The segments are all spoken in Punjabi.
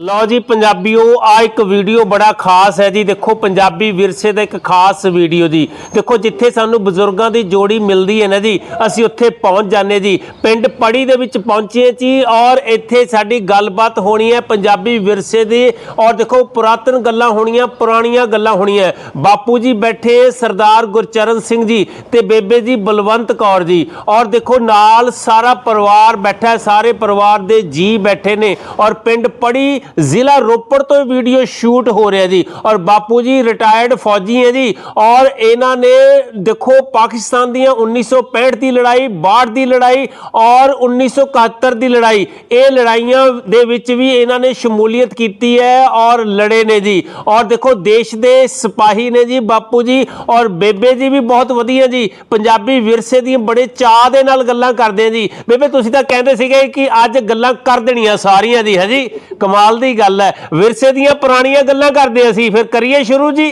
ਲਓ ਜੀ, ਪੰਜਾਬੀਓ, ਆ ਇੱਕ ਵੀਡੀਓ ਬੜਾ ਖਾਸ ਹੈ ਜੀ। ਦੇਖੋ, ਪੰਜਾਬੀ ਵਿਰਸੇ ਦਾ ਇੱਕ ਖਾਸ ਵੀਡੀਓ ਜੀ। ਦੇਖੋ, ਜਿੱਥੇ ਸਾਨੂੰ ਬਜ਼ੁਰਗਾਂ ਦੀ ਜੋੜੀ ਮਿਲਦੀ ਹੈ ਨਾ ਜੀ, ਅਸੀਂ ਉੱਥੇ ਪਹੁੰਚ ਜਾਂਦੇ ਜੀ। ਪਿੰਡ ਪੜੀ ਦੇ ਵਿੱਚ ਪਹੁੰਚੇ ਜੀ, ਔਰ ਇੱਥੇ ਸਾਡੀ ਗੱਲਬਾਤ ਹੋਣੀ ਹੈ ਪੰਜਾਬੀ ਵਿਰਸੇ ਦੀ। ਔਰ ਦੇਖੋ, ਪੁਰਾਤਨ ਗੱਲਾਂ ਹੋਣੀਆਂ, ਪੁਰਾਣੀਆਂ ਗੱਲਾਂ ਹੋਣੀਆਂ। ਬਾਪੂ ਜੀ ਬੈਠੇ ਸਰਦਾਰ ਗੁਰਚਰਨ ਸਿੰਘ ਜੀ ਤੇ ਬੇਬੇ ਜੀ ਬਲਵੰਤ ਕੌਰ ਜੀ। ਔਰ ਦੇਖੋ, ਨਾਲ ਸਾਰਾ ਪਰਿਵਾਰ ਬੈਠਾ ਸਾਰੇ ਪਰਿਵਾਰ ਦੇ ਜੀ ਬੈਠੇ ਨੇ। ਔਰ ਪਿੰਡ ਪੜੀ ਜ਼ਿਲ੍ਹਾ ਰੋਪੜ ਤੋਂ ਵੀਡੀਓ ਸ਼ੂਟ ਹੋ ਰਿਹਾ ਜੀ ਔਰ ਬਾਪੂ ਜੀ ਰਿਟਾਇਰਡ ਫੌਜੀ ਹੈ ਜੀ ਔਰ ਇਹਨਾਂ ਨੇ ਦੇਖੋ ਪਾਕਿਸਤਾਨ ਦੀਆਂ 1965 ਦੀ ਲੜਾਈ 62 ਦੀ ਲੜਾਈ ਔਰ 1971 ਦੀ ਲੜਾਈ। ਇਹ ਲੜਾਈਆਂ ਦੇ ਵਿੱਚ ਵੀ ਇਹਨਾਂ ਨੇ ਸ਼ਮੂਲੀਅਤ ਕੀਤੀ ਹੈ ਔਰ ਲੜੇ ਨੇ ਜੀ। ਔਰ ਦੇਖੋ ਦੇਸ਼ ਦੇ ਸਿਪਾਹੀ ਨੇ ਜੀ ਬਾਪੂ ਜੀ ਔਰ ਬੇਬੇ ਜੀ ਵੀ ਬਹੁਤ ਵਧੀਆ ਜੀ। ਪੰਜਾਬੀ ਵਿਰਸੇ ਦੀਆਂ ਬੜੇ ਚਾਹ ਦੇ ਨਾਲ ਗੱਲਾਂ ਕਰਦੇ ਜੀ। ਬੇਬੇ, ਤੁਸੀਂ ਤਾਂ ਕਹਿੰਦੇ ਸੀਗੇ ਕਿ ਅੱਜ ਗੱਲਾਂ ਕਰ ਦੇਣੀਆਂ ਸਾਰੀਆਂ ਜੀ, ਹੈ ਜੀ? ਕਮਾਲ ਦੀ ਗੱਲ ਹੈ। ਵਿਰਸੇ ਦੀਆਂ ਪੁਰਾਣੀਆਂ ਗੱਲਾਂ ਕਰਦੇ ਅਸੀਂ। ਫਿਰ ਕਰੀਏ ਸ਼ੁਰੂ ਜੀ?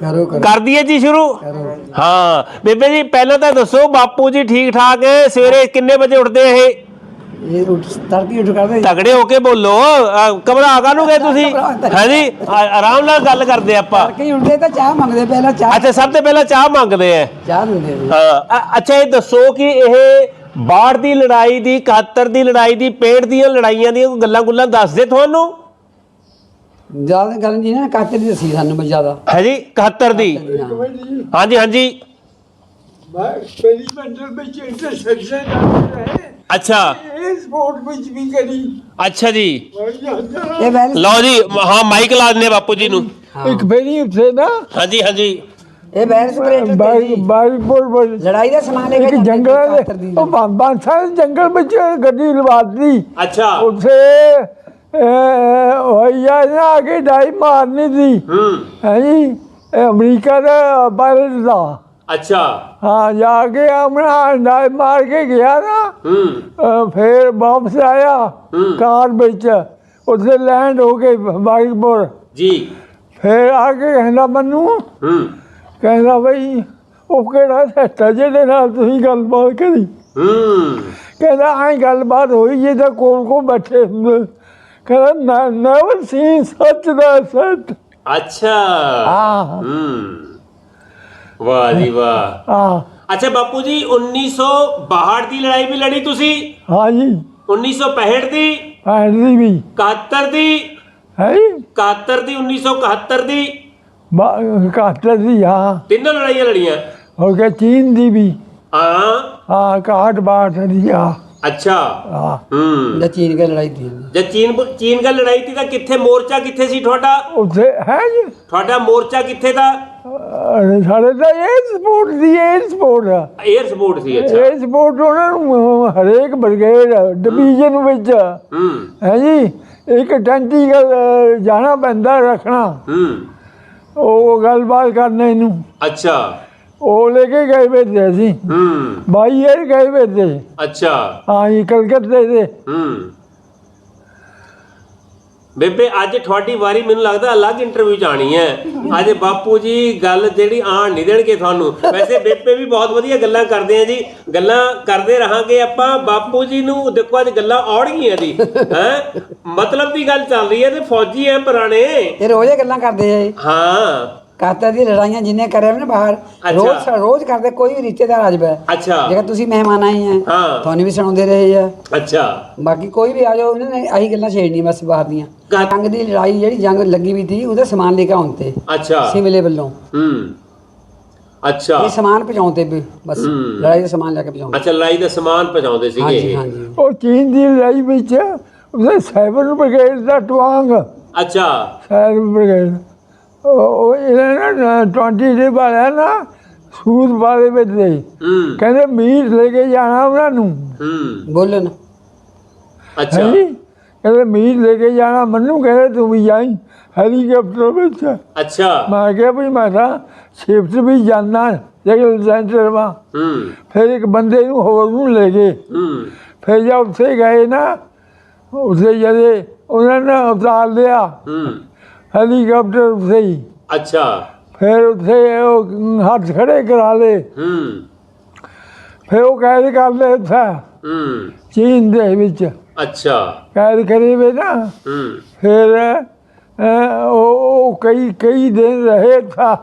ਕਰੋ ਕਰੋ। ਕਰ ਦਈਏ ਜੀ ਸ਼ੁਰੂ? ਹਾਂ। ਬੇਬੇ ਜੀ ਪਹਿਲਾਂ ਤਾਂ ਦੱਸੋ ਬਾਪੂ ਜੀ ਠੀਕ ਠਾਕ ਹੈ? ਸਵੇਰੇ ਕਿੰਨੇ ਵਜੇ ਉੱਠਦੇ ਆ ਇਹ? ਇਹ ਉੱਠ ਤੜਕੀ ਉੱਠ ਕਰਦੇ। ਤਗੜੇ ਹੋ ਕੇ ਬੋਲੋ। ਘਬਰਾ ਕਾਹਨੂੰ ਗਏ ਤੁਸੀਂ? ਹਾਂਜੀ ਆ- ਆਰਾਮ ਨਾਲ ਗੱਲ ਕਰਦੇ ਆਪਾਂ। ਤੜਕੇ ਉੱਠਦੇ ਤਾਂ ਚਾਹ ਮੰਗਦੇ ਪਹਿਲਾਂ ਚਾਹ। ਅੱਛਾ ਸਭ ਤੋਂ ਪਹਿਲਾਂ ਚਾਹ ਮੰਗਦੇ ਆ ਚਾਹ ਦਿੰਦੇ ਹਾਂ, ਅ- ਅੱਛਾ ਇਹ ਦੱਸੋ ਕਿ ਇਹ ਬਾੜ ਦੀ ਲੜਾਈ ਦੀ 71 ਦੀ ਲੜਾਈ ਦੀ ਪੇੜ ਦੀਆਂ ਲੜਾਈਆਂ ਦੀਆਂ ਗੱਲਾਂ ਗੁੱਲਾਂ ਦੱਸਦੇ ਤੁਹਾਨੂੰ? ਜ਼ਿਆਦਾ ਗੱਲ ਨਹੀਂ ਨਾ ਕਾਤੇ ਦੀ ਦੱਸੀ ਸਾਨੂੰ ਬਸ ਜ਼ਿਆਦਾ। ਹੈ ਜੀ 71 ਦੀ। ਹਾਂਜੀ ਹਾਂਜੀ। ਮੈਂ ਐਕਸਪੈਰੀਮੈਂਟਲ ਵਿੱਚ ਇੰਟਰਸੈਕਸ਼ਨ ਕਰ ਰਿਹਾ ਅੱਛਾ। ਵਿੱਚ ਵੀ ਕਰੀ। ਅੱਛਾ ਜੀ। ਮੈਂ ਜਾਂਦਾ ਇਹ ਵੈਲ ਲਓ ਜੀ ਹਾਂ ਮਾਈਕ ਲਾ ਦਿੰਦੇ ਬਾਪੂ ਜੀ ਨੂੰ। ਇੱਕ ਫੇਰੀ ਉੱਥੇ ਨਾ ਹਾਂਜੀ ਹਾਂਜੀ। ਇਹ ਵੈਲ ਸਪਰੇਟ ਬਾਰੀਪੁਰ ਵੱਲ ਲੜਾਈ ਦਾ ਸਮਾਨ ਲੈ ਕੇ ਜੰਗਲ ਦੀ। ਉਹ ਬਾਂਸਾ ਦੇ ਜੰਗਲ ਵਿੱਚ ਗੱਡੀ ਲਵਾਤੀ। ਅੱਛਾ। ਉੱਥੇ ਹੋਇਆ ਨਾ ਕੇ ਡਾਈ ਮਾਰਨੀ ਸੀ। ਹੂੰ। ਜੀ? ਇਹ ਅਮਰੀਕਾ ਦਾ ਪਾਇਲਟ ਦਾ। ਅੱਛਾ। ਹਾਂ ਜਾ ਕੇ ਆਪਣਾ ਡਾਈ ਮਾਰ ਕੇ ਗਿਆ ਨਾ। ਫਿਰ ਵਾਪਸ ਆਇਆ। ਕਾਰ ਵਿੱਚ। ਉੱਥੇ ਲੈਂਡ ਹੋ ਕੇ ਬਾਰੀਪੁਰ ਜੀ। ਫਿਰ ਆ ਕੇ ਕਹਿੰਦਾ ਮੈਨੂੰ ਹੂੰ। ਕਹਿੰਦਾ ਬਈ ਉਹ ਕਿਹੜਾ ਸੱਟਾ ਜਿਹਦੇ ਨਾਲ ਤੁਸੀਂ ਗੱਲਬਾਤ ਕਰੀ? ਹੂੰ। ਕਹਿੰਦਾ ਐਂ ਗੱਲਬਾਤ ਹੋਈ ਜੇ ਤਾਂ ਕੋਲ ਕੋ ਬੈਠੇ ਹੁੰਦੇ। ਕਹਿੰਦਾ ਨੈਵਰ ਸੀਨ ਸੱਚ ਦਾ ਸੱਚ ਅੱਛਾ। ਹਾਂ ਹੂੰ। ਵਾਹ ਜੀ ਵਾਹ। ਹਾਂ ਅੱਛਾ ਬਾਪੂ ਜੀ 1962 ਦੀ ਲੜਾਈ ਵੀ ਲੜੀ ਤੁਸੀਂ? ਹਾਂ ਜੀ। 1965 ਦੀ? ਐਂਡੀ ਵੀ। 71 ਦੀ? ਹੈ 71 ਦੀ 1971 ਦੀ? ਕਾਟਰ ਦੀ ਹਾਂ ਤਿੰਨੋਂ ਲੜਾਈਆਂ ਲੜੀਆਂ? ਹੋ ਗਿਆ ਚੀਨ ਦੀ ਵੀ। ਹਾਂ। ਹਾਂ ਕਾਟ ਬਾਟ ਦੀ ਹਾਂ ਅੱਛਾ। ਹਾਂ। ਹੂੰ। ਜਾਂ ਚੀਨ ਕੇ ਲੜਾਈ ਦੀ ਜੇ ਚੀਨ ਚੀਨ ਗੱਲ ਲੜਾਈ ਤੀ ਤਾਂ ਕਿੱਥੇ ਮੋਰਚਾ ਕਿੱਥੇ ਸੀ ਤੁਹਾਡਾ? ਉੱਥੇ ਹੈ ਜੀ। ਤੁਹਾਡਾ ਮੋਰਚਾ ਕਿੱਥੇ ਦਾ? ਸਾਡੇ ਤਾਂ ਇਹ ਸਪੋਰਟ ਦੀ ਇਹ ਸਪੋਰਟ ਆ। 에ਅਰ ਸਪੋਰਟ ਸੀ ਅੱਛਾ। ਇਹ ਸਪੋਰਟ ਉਹਨਾਂ ਨੂੰ ਹਰੇਕ ਬ੍ਰਿਗੇਡ ਡਿਵੀਜ਼ਨ ਵਿੱਚ। ਹੂੰ। ਹੈ ਜੀ? ਇੱਕ ਟੈਂਟੀ ਜਾਣਾ ਪੈਂਦਾ ਰੱਖਣਾ। ਹੂੰ। ਉਹ ਗੱਲਬਾਤ ਕਰਨੇ ਨੂੰ ਅੱਛਾ। ਉਹ ਲੈ ਕੇ ਗਏ ਵੇ ਤੇ ਅਸੀਂ ਹੂੰ। ਬਾਈ ਏਅਰ ਗਏ ਵੇ ਤੇ ਅੱਛਾ। ਹਾਂ ਜੀ ਕਲਕੱਤੇ ਦੇ। ਹੂੰ। ਬੇਬੇ ਅੱਜ ਤੁਹਾਡੀ ਵਾਰੀ ਮੈਨੂੰ ਲੱਗਦਾ ਅਲੱਗ ਇੰਟਰਵਿਊ ਚ ਆਣੀ ਹੈ। ਅੱਜ ਬਾਪੂ ਜੀ ਗੱਲ ਜਿਹੜੀ ਆਣ ਨਹੀਂ ਦੇਣਗੇ ਤੁਹਾਨੂੰ। ਵੈਸੇ ਬੇਬੇ ਵੀ ਬਹੁਤ ਵਧੀਆ ਗੱਲਾਂ ਕਰਦੇ ਆ ਜੀ। ਗੱਲਾਂ ਕਰਦੇ ਰਹਾਂਗੇ ਆਪਾਂ। ਬਾਪੂ ਜੀ ਨੂੰ ਦੇਖੋ ਅੱਜ ਗੱਲਾਂ ਆਉਣਗੀਆਂ ਜੀ। ਹੈ? ਮਤਲਬ ਦੀ ਗੱਲ ਚੱਲ ਰਹੀ ਹੈ ਤੇ ਫੌਜੀ ਐ ਪੁਰਾਣੇ। ਇਹ ਰੋਜ਼ ਇਹ ਗੱਲਾਂ ਕਰਦੇ ਆ ਇਹ। ਹਾਂ। ਕਾਤਰ ਦੀ ਲੜਾਈਆਂ ਜਿੰਨੇ ਕਰੇ ਨੇ ਬਾਹਰ। ਰੋਜ਼ ਰੋਜ਼ ਕਰਦੇ ਕੋਈ ਵੀ ਰਿਸ਼ਤੇਦਾਰ ਆ ਜਾਵੇ। ਅੱਛਾ। ਜੇਕਰ ਤੁਸੀਂ ਮਹਿਮਾਨ ਆਏ ਆ ਹਾਂ। ਤੁਹਾਨੂੰ ਵੀ ਸੁਣਾਉਂਦੇ ਰਹੇ ਆ। ਅੱਛਾ। ਬਾਕੀ ਕੋਈ ਵੀ ਆ ਜਾਓ ਇਹਨਾਂ ਨੇ ਆਹੀ ਗੱਲਾਂ ਛੇੜਨੀ ਬਸ ਬਾਹਰ ਦੀਆਂ। ਜੰਗ ਦੀ ਲੜਾਈ ਜਿਹੜੀ ਜੰਗ ਲੱਗੀ ਵੀ ਸੀ ਉਹਦਾ ਸਮਾਨ ਲੈ ਕੇ ਆਉਣ ਤੇ। ਅੱਛਾ। ਸਿਮਲੇ ਵੱਲੋਂ। ਹੂੰ। ਅੱਛਾ। ਇਹ ਸਮਾਨ ਪਹੁੰਚਾਉਂਦੇ ਵੀ ਬਸ। ਲੜਾਈ ਦਾ ਸਮਾਨ ਲੈ ਕੇ ਪਹੁੰਚਾਉਂਦੇ ਅੱਛਾ ਲੜਾਈ ਦਾ ਸਮਾਨ ਪਹੁੰਚਾਉਂਦੇ ਸੀਗੇ ਹਾਂਜੀ ਇਹ। ਹਾਂਜੀ। ਉਹ ਚੀਨ ਦੀ ਲੜਾਈ ਵਿੱਚ ਉਹਦੇ ਸੈਵਨ ਬ੍ਰਿਗੇਡ ਦਾ ਟਵਾਂਗ। ਅੱਛਾ। Seven brigade. ਇਹਨਾਂ ਨੇ 20 ਦੇ ਵਾਲਿਆ ਨਾ ਸੂਦ ਵਾਲੇ ਵਿੱਚ ਦੇ। ਹੂੰ। ਕਹਿੰਦੇ ਮੀਟ ਲੈ ਕੇ ਜਾਣਾ ਉਹਨਾਂ ਨੂੰ। ਹੂੰ। ਬੋਲੋ ਨਾ ਅੱਛਾ ਕਹਿੰਦੇ ਮੀਟ ਲੈ ਕੇ ਜਾਣਾ ਮੈਨੂੰ ਕਹਿੰਦੇ ਤੂੰ ਵੀ ਜਾਈ ਹੈਲੀਕਾਪਟਰ ਵਿੱਚ। ਅੱਛਾ। ਮੈਂ ਕਿਹਾ ਵੀ ਮੈਂ ਤਾਂ ਸ਼ਿਫਟ ਵੀ ਜਾਣਾ ਜਗਲ ਸੈਂਟਰ ਮਾ ਹੂੰ। ਫਿਰ ਇੱਕ ਬੰਦੇ ਨੂੰ ਹੋਰ ਨੂੰ ਲੈ ਗਏ। ਹੂੰ। ਫਿਰ ਜਦ ਉੱਥੇ ਗਏ ਨਾ ਉੱਥੇ ਜਦੇ ਉਹਨਾਂ ਨੇ ਉਤਾਰ ਲਿਆ। ਹੂੰ। ਹੈਲੀਕਾਪਟਰ ਉੱਥੇ ਹੀ। ਅੱਛਾ। ਫਿਰ ਉੱਥੇ ਉਹ ਹੱਥ ਖੜੇ ਕਰਾ ਲਏ। ਹੂੰ। ਫਿਰ ਉਹ ਕੈਦ ਕਰ ਲਏ ਉੱਥੇ ਹੂੰ। ਚੀਨ ਦੇ ਵਿੱਚ। ਅੱਛਾ। ਕੈਦ ਕਰੇ ਵੇ ਨਾ। ਹੂੰ। ਫਿਰ ਅਹ, ਉਹ ਉਹ ਕਈ ਕਈ ਦਿਨ ਰਹੇ ਥਾ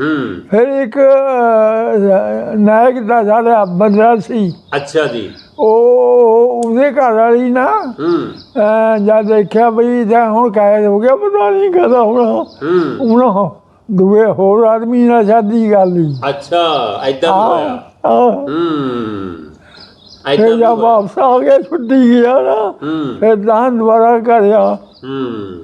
ਹੂੰ। ਫਿਰ ਇੱਕ ਅਹ, ਨਾਇਕ ਦਾ ਸਾਡਾ ਬੰਦਾ ਸੀ। ਅੱਛਾ ਜੀ। ਉਹ ਉਹਦੇ ਘਰ ਵਾਲੀ ਨਾ ਹੂੰ। ਅਹ, ਜਦ ਦੇਖਿਆ ਵੀ ਜਾਂ ਹੁਣ ਕੈਦ ਹੋ ਗਿਆ ਪਤਾ ਨਹੀਂ ਕਦਾ ਹੋਣਾ। ਹੂੰ। ਉਹਨਾਂ ਦੂਏ ਹੋਰ ਆਦਮੀ ਨਾਲ ਸ਼ਾਦੀ ਕਰ ਲਈ ਅੱਛਾ ਐਦਾਂ ਹੋਇਆ? ਆਹ, ਹੂੰ ਫਿਰ ਐਦਾਂ ਜਦ ਹੋਇਆ? ਵਾਪਸ ਆ ਕੇ ਛੁੱਟੀ ਗਿਆ ਨਾ ਹੂੰ। ਫਿਰ ਤਾਂ ਦੁਬਾਰਾ ਕਰਿਆ। ਹੂੰ।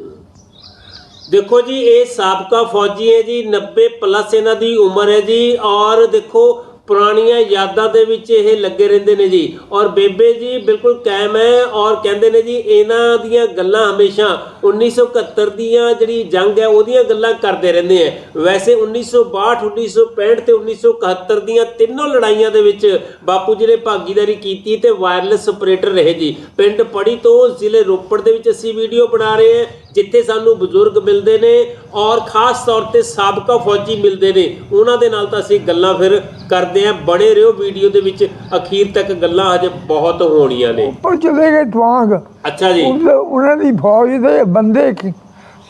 ਦੇਖੋ ਜੀ ਇਹ ਸਾਬਕਾ ਫੌਜੀ ਹੈ ਜੀ 90 ਪਲੱਸ ਇਹਨਾਂ ਦੀ ਉਮਰ ਹੈ ਜੀ ਔਰ ਦੇਖੋ ਪੁਰਾਣੀਆਂ ਯਾਦਾਂ ਦੇ ਵਿੱਚ ਇਹ ਲੱਗੇ ਰਹਿੰਦੇ ਨੇ ਜੀ। ਔਰ ਬੇਬੇ ਜੀ ਬਿਲਕੁਲ ਕਾਇਮ ਹੈ ਔਰ ਕਹਿੰਦੇ ਨੇ ਜੀ, ਇਹਨਾਂ ਦੀਆਂ ਗੱਲਾਂ ਹਮੇਸ਼ਾ 1971 ਦੀਆਂ ਜਿਹੜੀ ਜੰਗ ਹੈ ਉਹਦੀਆਂ ਗੱਲਾਂ ਕਰਦੇ ਰਹਿੰਦੇ ਆ। ਵੈਸੇ 1962 1965 ਤੇ 1971 ਦੀਆਂ ਤਿੰਨੋਂ ਲੜਾਈਆਂ ਦੇ ਵਿੱਚ ਬਾਪੂ ਜੀ ਨੇ ਭਾਗੀਦਾਰੀ ਕੀਤੀ ਤੇ ਵਾਇਰਲੈਸ ਆਪਰੇਟਰ ਰਹੇ ਜੀ। ਪਿੰਡ ਪੜੀ ਤੋਂ ਜ਼ਿਲ੍ਹੇ ਰੋਪੜ ਦੇ ਵਿੱਚ ਅਸੀਂ ਵੀਡੀਓ ਬਣਾ ਰਹੇ ਹਾਂ ਜਿੱਥੇ ਸਾਨੂੰ ਬਜ਼ੁਰਗ ਮਿਲਦੇ ਨੇ ਔਰ ਖਾਸ ਤੌਰ ਤੇ ਸਾਬਕਾ ਫੌਜੀ ਮਿਲਦੇ ਨੇ। ਉਹਨਾਂ ਦੇ ਨਾਲ ਤਾਂ ਅਸੀਂ ਗੱਲਾਂ ਫਿਰ ਕਰਦੇ ਆਂ ਬਣੇ ਰਹੋ ਵੀਡੀਓ ਦੇ ਵਿੱਚ। ਅਖੀਰ ਤੱਕ ਗੱਲਾਂ ਹਜੇ ਬਹੁਤ ਹੋਣੀਆਂ ਨੇ। ਉੱਪਰ ਚਲੇ ਗਏ ਤਵਾਂਗ ਅੱਛਾ ਜੀ। ਉਹਨਾਂ ਦੀ ਫੌਜ ਦੇ ਬੰਦੇ ਖ-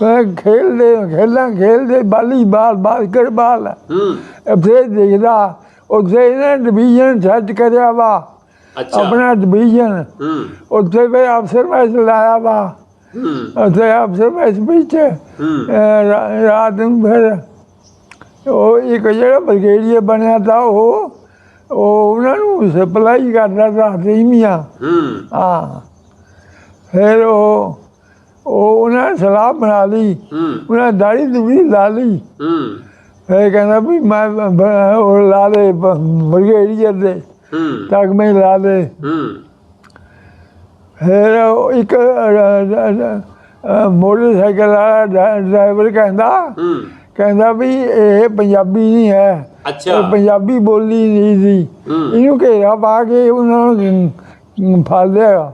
ਖ- ਖੇਲਦੇ ਖੇਲਾਂ ਖੇਲਦੇ ਵਾਲੀਬਾਲ ਬਾਸਕਟਬਾਲ। ਹੂੰ। ਫਿਰ ਦੇਖਦਾ ਉੱਥੇ ਇਹਨਾਂ ਡਿਵੀਜ਼ਨ ਸੈੱਟ ਕਰਿਆ ਵਾ। ਆਪਣਾ ਡਿਵੀਜ਼ਨ ਹੂੰ। ਉੱਥੇ ਵੀ ਅਫਸਰ ਮੈਚ ਲਾਇਆ ਵਾ। ਹੂੰ। ਉੱਥੇ ਅਫਸਰ ਮੈਚ ਵਿੱਚ। ਰਾਤ ਨੂੰ ਫਿਰ ਉਹ ਇੱਕ ਜਿਹੜਾ ਬ੍ਰਿਗੇਡੀਅਰ ਬਣਿਆ ਤਾ ਉਹ ਉਹ ਉਹਨਾਂ ਨੂੰ ਸਪਲਾਈ ਕਰਦਾ ਤਾ ਰਹੀਮੀਆਂ ਹੂੰ। ਹਾਂ। ਫਿਰ ਉਹ ਉਹ ਉਹਨਾਂ ਸਲਾਹ ਬਣਾ ਲਈ। ਉਹਨਾਂ ਦਾੜੀ ਦੁਬੜੀ ਲਾ ਲਈ। ਹੂੰ। ਫਿਰ ਕਹਿੰਦਾ ਵੀ ਮੈਂ ਉਹ ਲਾ ਦੇ ਬ੍ਰਿਗੇਡੀਅਰ ਦੇ। ਹੂੰ। ਤੱਕ ਮੈਂ ਲਾ ਦੇ। ਹੂੰ। ਫਿਰ ਇੱਕ ਮੋਟਰਸਾਈਕਲ ਵਾਲਾ ਡਰਾ- ਡਰਾਈਵਰ ਕਹਿੰਦਾ ਹੂੰ। ਕਹਿੰਦਾ ਵੀ ਇਹ ਪੰਜਾਬੀ ਨਹੀਂ ਹੈ। ਅੱਛਾ। ਇਹ ਪੰਜਾਬੀ ਬੋਲੀ ਨਹੀਂ ਸੀ। ਇਹਨੂੰ ਘੇਰਾ ਪਾ ਕੇ ਉਹਨਾਂ ਨੂੰ ਫੜ ਲਿਆ।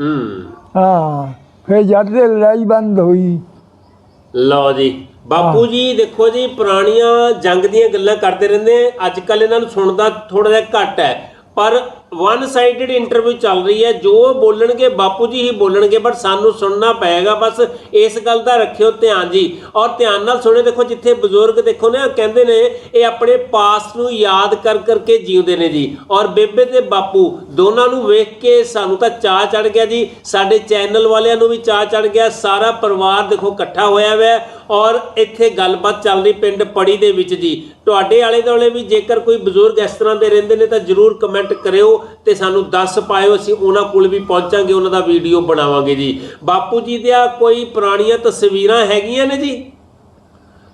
ਹੂੰ। ਹਾਂ। ਫਿਰ ਜਦ ਤੇ ਲੜਾਈ ਬੰਦ ਹੋਈ। ਲਓ ਜੀ ਬਾਪੂ ਜੀ ਦੇਖੋ ਜੀ ਪੁਰਾਣੀਆਂ ਜੰਗ ਦੀਆਂ ਗੱਲਾਂ ਕਰਦੇ ਰਹਿੰਦੇ ਅੱਜ ਕੱਲ ਇਹਨਾਂ ਨੂੰ ਸੁਣਦਾ ਥੋੜਾ ਜਿਹਾ ਘੱਟ ਹੈ। ਪਰ ਵਨ ਸਾਈਡਡ ਇੰਟਰਵਿਊ ਚੱਲ ਰਹੀ ਹੈ। ਜੋ ਬੋਲਣਗੇ ਬਾਪੂ ਜੀ ਹੀ ਬੋਲਣਗੇ ਬਟ ਸਾਨੂੰ ਸੁਣਨਾ ਪਏਗਾ। ਬਸ ਇਸ ਗੱਲ ਦਾ ਰੱਖਿਓ ਧਿਆਨ ਜੀ। ਔਰ ਧਿਆਨ ਨਾਲ ਸੁਣਿਓ, ਦੇਖੋ ਜਿੱਥੇ ਬਜ਼ੁਰਗ ਦੇਖੋ ਨਾ, ਕਹਿੰਦੇ ਨੇ, ਇਹ ਆਪਣੇ ਪਾਸਟ ਨੂੰ ਯਾਦ ਕਰ ਕਰਕੇ ਜਿਉਂਦੇ ਨੇ ਜੀ। ਔਰ ਬੇਬੇ ਤੇ ਬਾਪੂ ਦੋਨਾਂ ਨੂੰ ਵੇਖ ਕੇ ਸਾਨੂੰ ਤਾਂ ਚਾਹ ਚੜ ਗਿਆ ਜੀ। ਸਾਡੇ ਚੈਨਲ ਵਾਲਿਆਂ ਨੂੰ ਵੀ ਚਾਹ ਚੜ ਗਿਆ। ਸਾਰਾ ਪਰਿਵਾਰ ਦੇਖੋ ਇਕੱਠਾ ਹੋਇਆ ਹੋਇਆ ਔਰ ਇੱਥੇ ਗੱਲਬਾਤ ਚੱਲ ਰਹੀ ਪਿੰਡ ਪੜੀ ਦੇ ਵਿੱਚ ਜੀ। ਤੁਹਾਡੇ ਆਲੇ ਦੁਆਲੇ ਵੀ ਜੇਕਰ ਕੋਈ ਬਜ਼ੁਰਗ ਇਸ ਤਰ੍ਹਾਂ ਦੇ ਰਹਿੰਦੇ ਨੇ, ਤਾਂ ਜਰੂਰ ਕਮੈਂਟ ਕਰਿਓ। ਤੇ ਸਾਨੂੰ ਦੱਸ ਪਾਇਓ ਅਸੀਂ ਉਹਨਾਂ ਕੋਲ ਵੀ ਪਹੁੰਚਾਂਗੇ ਉਹਨਾਂ ਦਾ ਵੀਡੀਓ ਬਣਾਵਾਂਗੇ ਜੀ। ਬਾਪੂ ਜੀ ਦੀਆਂ ਕੋਈ ਪੁਰਾਣੀਆਂ ਤਸਵੀਰਾਂ ਹੈਗੀਆਂ ਨੇ ਜੀ?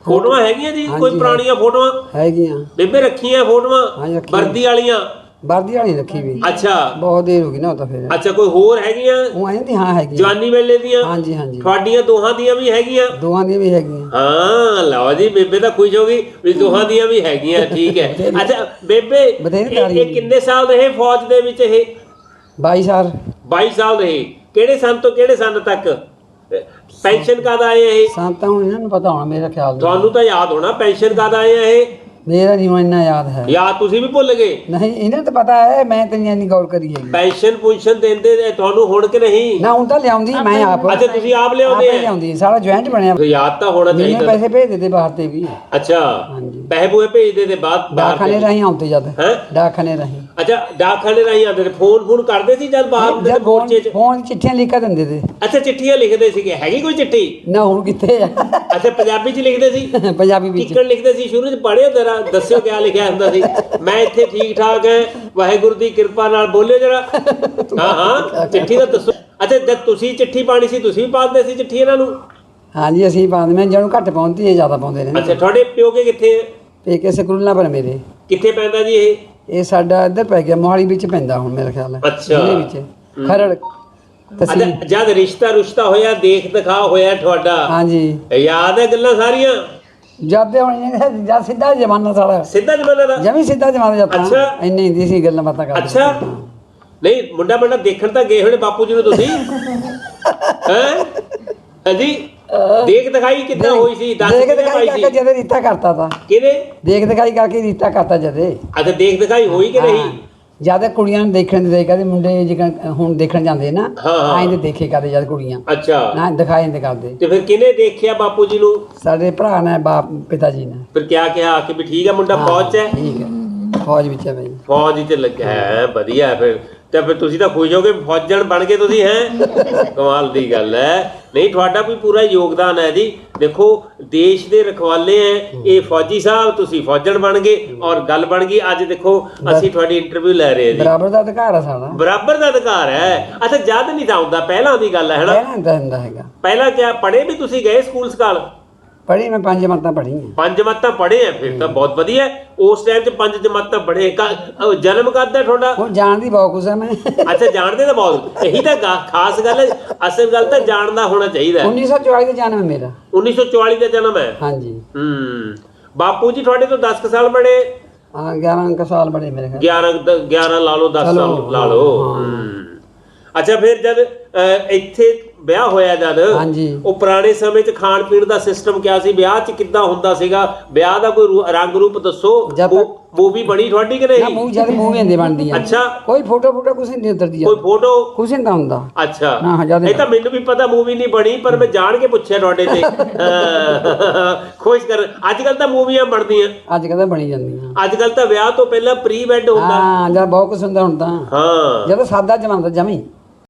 ਫੋਟੋਆਂ ਹੈਗੀਆਂ ਜੀ? ਕੋਈ ਪੁਰਾਣੀਆਂ ਫੋਟੋਆਂ? ਹੈਗੀਆਂ। ਬੇਬੇ ਰੱਖੀਆਂ ਫੋਟੋਆਂ। ਵਰਦੀ ਵਾਲੀਆਂ? ਵਰਦੀ ਵਾਲੀ ਰੱਖੀ ਵੀ। ਅੱਛਾ। ਬਹੁਤ ਦੇਰ ਹੋ ਗਈ ਨਾ ਉਹ ਤਾਂ ਫਿਰ। ਅੱਛਾ ਕੋਈ ਹੋਰ ਹੈਗੀਆਂ? ਉਹ ਆਏ ਤੇ ਹਾਂ ਹੈਗੀਆਂ। ਜਵਾਨੀ ਵੇਲੇ ਦੀਆਂ? ਹਾਂਜੀ ਹਾਂਜੀ। ਤੁਹਾਡੀਆਂ ਦੋਹਾਂ ਦੀਆਂ ਵੀ ਹੈਗੀਆਂ? ਦੋਵਾਂ ਦੀਆਂ ਵੀ ਹੈਗੀਆਂ। ਹਾਂ ਲਓ ਜੀ ਬੇਬੇ ਤਾਂ ਖੁਸ਼ ਹੋ ਗਈ ਵੀ ਦੋਹਾਂ ਦੀਆਂ ਵੀ ਹੈਗੀਆਂ ਠੀਕ ਹੈ। ਅੱਛਾ ਬੇਬੇ ਇਹ- ਕਿੰਨੇ ਸਾਲ ਰਹੇ ਫੌਜ ਦੇ ਵਿੱਚ ਇਹ? 22 ਸਾਲ। 22 ਸਾਲ ਰਹੇ। ਕਿਹੜੇ ਸੰਨ ਤੋਂ ਕਿਹੜੇ ਸੰਨ ਤੱਕ? ਪੈਨਸ਼ਨ ਕਦ ਆਏ ਇਹ? ਸਾਨੂੰ ਤਾਂ ਹੁਣ ਇਹਨਾਂ ਨੂੰ ਪਤਾ ਹੋਣਾ ਮੇਰਾ ਖਿਆਲ। ਤੁਹਾਨੂੰ ਤਾਂ ਯਾਦ ਹੋਣਾ ਪੈਨਸ਼ਨ ਕਦ ਆਏ ਇਹ? ਮੇਰਾ ਨਹੀਂ ਹੁਣ ਇੰਨਾ ਯਾਦ ਹੈ। ਯਾਦ ਤੁਸੀਂ ਵੀ ਭੁੱਲ ਗਏ? ਨਹੀਂ ਇਹਨਾਂ ਨੂੰ ਤਾਂ ਪਤਾ ਹੈ ਮੈਂ ਤਾਂ ਨਹੀਂ ਇੰਨੀ ਗੌਰ ਕਰੀ ਹੈਗੀ। ਪੈਨਸ਼ਨ ਪੁੰਸ਼ਨ ਦਿੰਦੇ ਨੇ ਤੁਹਾਨੂੰ ਹੁਣ ਕਿ ਨਹੀਂ? ਨਾ ਹੁਣ ਤਾਂ ਲਿਆਉਂਦੀ ਮੈਂ ਆਪ ਅੱਛਾ ਤੁਸੀਂ ਆਪ ਲਿਆਉਂਦੇ ਆ? ਲਿਆਉਂਦੀ ਸਾਰਾ ਜੁਆਇੰਟ ਬਣਿਆ। ਯਾਦ ਤਾਂ ਹੋਣਾ ਚਾਹੀਦਾ। ਪੈਸੇ ਭੇਜ ਦਿੱਤੇ ਬਾਹਰ ਤੇ ਵੀ। ਅੱਛਾ ਹਾਂਜੀ। ਪੈਸੇ ਪੂਏ ਭੇਜਦੇ ਤੇ ਬਾਅਦ ਬਾਹਰ ਡਾਕਖਾਨੇ ਰਾਹੀਂ ਆਉਂਦੇ ਜਦ। ਹੈ? ਡਾਕਖਾਨੇ ਰਾਹੀਂ। ਅੱਛਾ ਡਾਕਖਾਨੇ ਰਾਹੀਂ ਆਉਂਦੇ ਨੇ ਫੋਨ ਫੋਨ ਕਰਦੇ ਸੀ ਜਦ ਬਾਹਰ ਦੇ ਜਦ ਮੋਰਚੇ 'ਚ? ਫੋਨ ਚਿੱਠੀਆਂ ਲਿਖ ਦਿੰਦੇ ਤੇ। ਅੱਛਾ ਚਿੱਠੀਆਂ ਲਿਖਦੇ ਸੀਗੇ। ਹੈਗੀ ਕੋਈ ਚਿੱਠੀ? ਨਾ ਹੁਣ ਕਿੱਥੇ ਆ? ਅੱਛਾ ਪੰਜਾਬੀ 'ਚ ਲਿਖਦੇ ਸੀ? ਪੰਜਾਬੀ ਵਿੱਚ। ਕਿੱਕਣ ਲਿਖਦੇ ਸੀ? ਸ਼ੁਰੂ 'ਚ ਪੜ੍ਹਿਓ ਜਰਾ ਦੱਸਿਓ ਕਿਆ ਲਿਖਿਆ ਹੁੰਦਾ ਸੀ। ਮੈਂ ਇੱਥੇ ਠੀਕ ਠਾਕ ਹੈ ਵਾਹਿਗੁਰੂ ਦੀ ਕਿਰਪਾ ਨਾਲ ਬੋਲਿਓ ਜਰਾ। ਹਾਂ ਹਾਂ ਚਿੱਠੀ ਦਾ ਦੱਸੋ। ਅੱਛਾ ਜਦ ਤੁਸੀਂ ਚਿੱਠੀ ਪਾਣੀ ਸੀ ਤੁਸੀਂ ਵੀ ਪਾਉਂਦੇ ਸੀ ਚਿੱਠੀ ਇਹਨਾਂ ਨੂੰ? ਹਾਂਜੀ ਅਸੀਂ ਪਾਉਂਦੇ ਮੈਂ ਜਿਹਨੂੰ ਘੱਟ ਪਾਉਂਦੀ ਹੈ ਜ਼ਿਆਦਾ ਪਾਉਂਦੇ ਨੇ ਅੱਛਾ ਤੁਹਾਡੇ ਪਿਓਕੇ ਕਿੱਥੇ ਹੈ? ਪੇਕੇ ਸਕਰੂਲਾਂ ਪਰ ਮੇਰੇ। ਕਿੱਥੇ ਪੈਂਦਾ ਜੀ ਇਹ? ਇਹ ਸਾਡਾ ਇੱਧਰ ਪੈ ਗਿਆ ਮੋਹਾਲੀ ਵਿੱਚ ਪੈਂਦਾ ਹੁਣ ਮੇਰਾ ਖਿਆਲ ਹੈ ਅੱਛਾ। ਜ਼ਿਲ੍ਹੇ ਵਿੱਚ ਖਰੜ ਅੱਛਾ ਤਹਿਸੀਲ ਜਦ ਰਿਸ਼ਤਾ ਰੁਸ਼ਤਾ ਹੋਇਆ ਦੇਖ ਦਿਖਾ ਹੋਇਆ ਤੁਹਾਡਾ। ਹਾਂਜੀ। ਯਾਦ ਹੈ ਗੱਲਾਂ ਸਾਰੀਆਂ? ਜਦ ਹੁਣ ਜਦ ਸਿੱਧਾ ਜ਼ਮਾਨਾ ਸਾਡਾ ਸਿੱਧਾ ਜਮਾਨਾ ਦਾ? ਜਮੀ ਸਿੱਧਾ ਜ਼ਮਾਨਾ ਜਾਂਦਾ ਅੱਛਾ। ਇੰਨੀ ਹੁੰਦੀ ਸੀ ਗੱਲਾਂ ਬਾਤਾਂ ਕਰਦੇ ਅੱਛਾ। ਨਹੀਂ ਮੁੰਡਾ ਮੰਡਾ ਦੇਖਣ ਤਾਂ ਗਏ ਹੋਣੇ ਬਾਪੂ ਜੀ ਨੂੰ ਤੁਸੀਂ। ਹੈ? ਹਾਂਜੀ। ਦੇਖ ਦਿਖਾਈ ਕਿੱਦਾਂ ਹੋਈ ਸੀ ਦੱਸ ਦੇਖ ਦਿਖਾਈ ਪਾਈ ਕਰਕੇ ਸੀ ਜਦੇ ਰੀਤਾ ਕਰਤਾ ਤਾ। ਕਿਹਦੇ? ਦੇਖ ਦਿਖਾਈ ਕਰਕੇ ਰੀਤਾ ਕਰਤਾ ਜਦੇ। ਅੱਛਾ ਦੇਖ ਦਿਖਾਈ ਹੋਈ ਕਿ ਨਹੀਂ? ਜ਼ਿਆਦਾ ਕੁੜੀਆਂ ਨੂੰ ਦੇਖਣ ਦੇ ਕਦੇ ਮੁੰਡੇ ਜਿਕਣ ਹੁਣ ਦੇਖਣ ਜਾਂਦੇ ਨਾ ਹਾਂ, ਹਾਂ। ਆਏ ਤੇ ਦੇਖੇ ਕਰਦੇ ਜਦ ਕੁੜੀਆਂ। ਅੱਛਾ। ਨਾ ਦਿਖਾਏ ਨਹੀਂ ਕਰਦੇ। ਤੇ ਫਿਰ ਕਿਹਨੇ ਦੇਖਿਆ ਬਾਪੂ ਜੀ ਨੂੰ? ਸਾਡੇ ਭਰਾ ਨੇ ਬਾਪ ਪਿਤਾ ਜੀ ਨੇ। ਫਿਰ ਕਿਆ ਕਿਹਾ? ਕਿ ਵੀ ਠੀਕ ਹੈ ਮੁੰਡਾ ਫੌਜ 'ਚ ਹੈ? ਠੀਕ ਹੈ। ਫੌਜ ਵਿੱਚ ਹੈ ਬਈ। ਫੌਜ 'ਚ ਲੱਗਿਆ ਹੈ ਵਧੀਆ ਹੈ ਫਿਰ। ਤੇ ਫਿਰ ਤੁਸੀਂ ਤਾਂ ਖੁਸ਼ ਹੋਗੇ ਫੌਜਣ ਬਣ ਗਏ ਤੁਸੀਂ ਹੈ? ਕਮਾਲ ਦੀ ਗੱਲ ਹੈ। ਨਹੀਂ ਤੁਹਾਡਾ ਵੀ ਪੂਰਾ ਯੋਗਦਾਨ ਹੈ ਜੀ। ਦੇਖੋ ਦੇਸ਼ ਦੇ ਰਖਵਾਲੇ ਹੈ। ਇਹ ਫੌਜੀ ਸਾਹਿਬ ਤੁਸੀਂ ਫੌਜਣ ਬਣ ਗਏ ਔਰ ਗੱਲ ਬਣ ਗਈ। ਅੱਜ ਦੇਖੋ ਅਸੀਂ ਤੁਹਾਡੀ ਇੰਟਰਵਿਊ ਲੈ ਰਹੇ ਜੀ। ਬਰਾਬਰ ਦਾ ਅਧਿਕਾਰ ਆ ਸਾਡਾ। ਬਰਾਬਰ ਦਾ ਅਧਿਕਾਰ ਹੈ ਅੱਛਾ ਜਦ ਨਹੀਂ ਤਾਂ ਹੁੰਦਾ ਪਹਿਲਾਂ ਦੀ ਗੱਲ ਹੈ ਹਨਾ? ਪਹਿਲਾਂ ਹੁੰਦਾ ਹੁੰਦਾ ਹੈਗਾ। ਪਹਿਲਾਂ ਕਿਆ ਪੜ੍ਹੇ ਵੀ ਤੁਸੀਂ ਗਏ ਸਕੂਲ ਸਕਾਲ? ਪੜ੍ਹੀ ਮੈਂ ਪੰਜ ਮੱਤਾਂ ਪੜ੍ਹੀ ਹੈ ਪੰਜ ਜਮਾਤਾਂ ਪੜ੍ਹੇ ਆ ਫਿਰ ਤਾਂ ਬਹੁਤ ਵਧੀਆ। ਹੈ। ਉਸ ਟਾਈਮ 'ਚ ਪੰਜ ਜਮਾਤਾਂ ਪੜ੍ਹੇ। ਕ- ਅਹ ਜਨਮ ਕਦ ਹੈ ਤੁਹਾਡਾ? ਹੁਣ ਜਾਣਦੀ ਬਹੁਤ ਕੁਛ ਹੈ ਮੈਂ। ਅੱਛਾ ਜਾਣਦੇ ਤਾਂ ਬਹੁਤ ਇਹੀ ਤਾਂ ਗਾ- ਖਾਸ ਗੱਲ ਹੈ ਅਸਲ ਗੱਲ ਤਾਂ ਜਾਣਦਾ ਹੋਣਾ ਚਾਹੀਦਾ ਹੈ। 1944 ਦਾ ਜਨਮ ਹੈ ਮੇਰਾ। 1944 ਦਾ ਜਨਮ ਹੈ? ਹਾਂਜੀ। ਹੂੰ। ਬਾਪੂ ਜੀ ਤੁਹਾਡੇ ਤੋਂ 10 ਕੁ ਸਾਲ ਬੜੇ ਹਾਂ 11 ਕੁ ਸਾਲ ਬੜੇ ਮੇਰੇ ਖਿਆਲ। 11 ਦ- 11 ਲਾ ਲਓ 10 ਚਲੋ, ਸਾਲ ਲਾ ਲਓ। ਹੂੰ। ਅੱਛਾ ਫਿਰ ਜਦ ਇੱਥੇ ਵਿਆਹ ਹੋਇਆ ਜਦ। ਹਾਂਜੀ। ਉਹ ਪੁਰਾਣੇ ਸਮੇਂ 'ਚ ਖਾਣ ਪੀਣ ਦਾ ਸਿਸਟਮ ਕਿਆ ਸੀ? ਵਿਆਹ 'ਚ ਕਿੱਦਾਂ ਹੁੰਦਾ ਸੀਗਾ? ਵਿਆਹ ਦਾ ਕੋਈ ਰੂ- ਰੰਗ ਰੂਪ ਦੱਸੋ। ਤੱਕ- ਮੂਵੀ ਬਣੀ ਤੁਹਾਡੀ ਕਿ ਨਾ ਨਹੀਂ ਮੂੰਹ ਜਦ ਮੂੰਹ ਹੁੰਦੇ ਬਣਦੀ ਆ। ਅੱਛਾ। ਕੋਈ ਫੋਟੋ ਫੋਟੋ ਕੁਛ ਨਹੀਂ ਉਤਰਦੀ ਕੋਈ ਫੋਟੋ ਕੁਛ ਨਹੀਂ ਤਾਂ ਹੁੰਦਾ। ਅੱਛਾ। ਨਾ, ਹਾਂ, ਜਦ- ਇਹ ਤਾਂ ਮੈਨੂੰ ਵੀ ਪਤਾ ਮੂਵੀ ਨਹੀਂ ਬਣੀ ਪਰ ਮੈਂ ਜਾਣ ਕੇ ਪੁੱਛਿਆ ਤੁਹਾਡੇ ਤੇ। ਖੁਸ਼ ਕਰ। ਅੱਜ ਕੱਲ ਤਾਂ ਮੂਵੀਆਂ ਬਣਦੀਆਂ। ਅੱਜ ਕੱਲ੍ਹ ਤਾਂ ਬਣੀ ਜਾਂਦੀਆਂ। ਅੱਜ ਕੱਲ ਤਾਂ ਵਿਆਹ ਤੋਂ ਪਹਿਲਾਂ ਪ੍ਰੀ ਵੈਡ ਹੁੰਦਾ। ਹਾਂ ਜਦ ਬਹੁਤ ਕੁਛ ਹੁੰਦਾ ਹੁਣ ਤਾਂ। ਹਾਂ। ਜਦੋਂ ਸਾਦਾ ਜਮਾਂਦਾ ਜਮੀ।